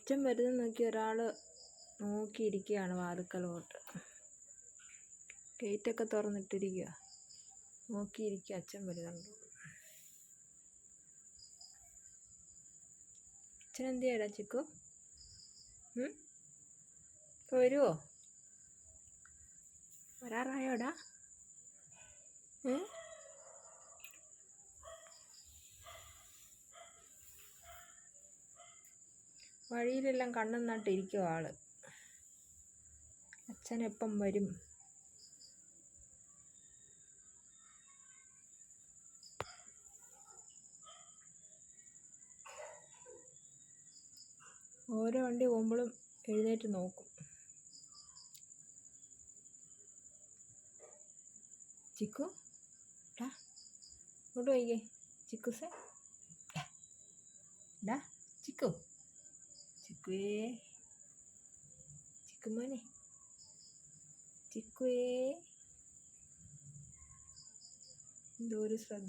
അച്ഛൻ വരുന്നത് നോക്കി ഒരാൾ നോക്കിയിരിക്കുകയാണ് വാതുക്കലോട്ട്. ഗേറ്റൊക്കെ തുറന്നിട്ടിരിക്കുക നോക്കിയിരിക്കുക അച്ഛൻ വരുന്നുണ്ട്. അച്ഛൻ എന്ത് ചെയ്യടാ ചിക്കു? ഇപ്പോൾ വരുമോ വരാറായോടാ? വഴിയിലെല്ലാം കണ്ണും നട്ടിരിക്കും ആൾ. അച്ഛനെപ്പം വരും. ഓരോ വണ്ടി പോകുമ്പോഴും എഴുന്നേറ്റ് നോക്കും. ചിക്കു ഡാ ഇങ്ങോട്ട് പോയിക്കേ. ചിക്കുസേ ഡാ chikoo. cikgu eh. cikgu mana? Cikgu eh. dua dua sebab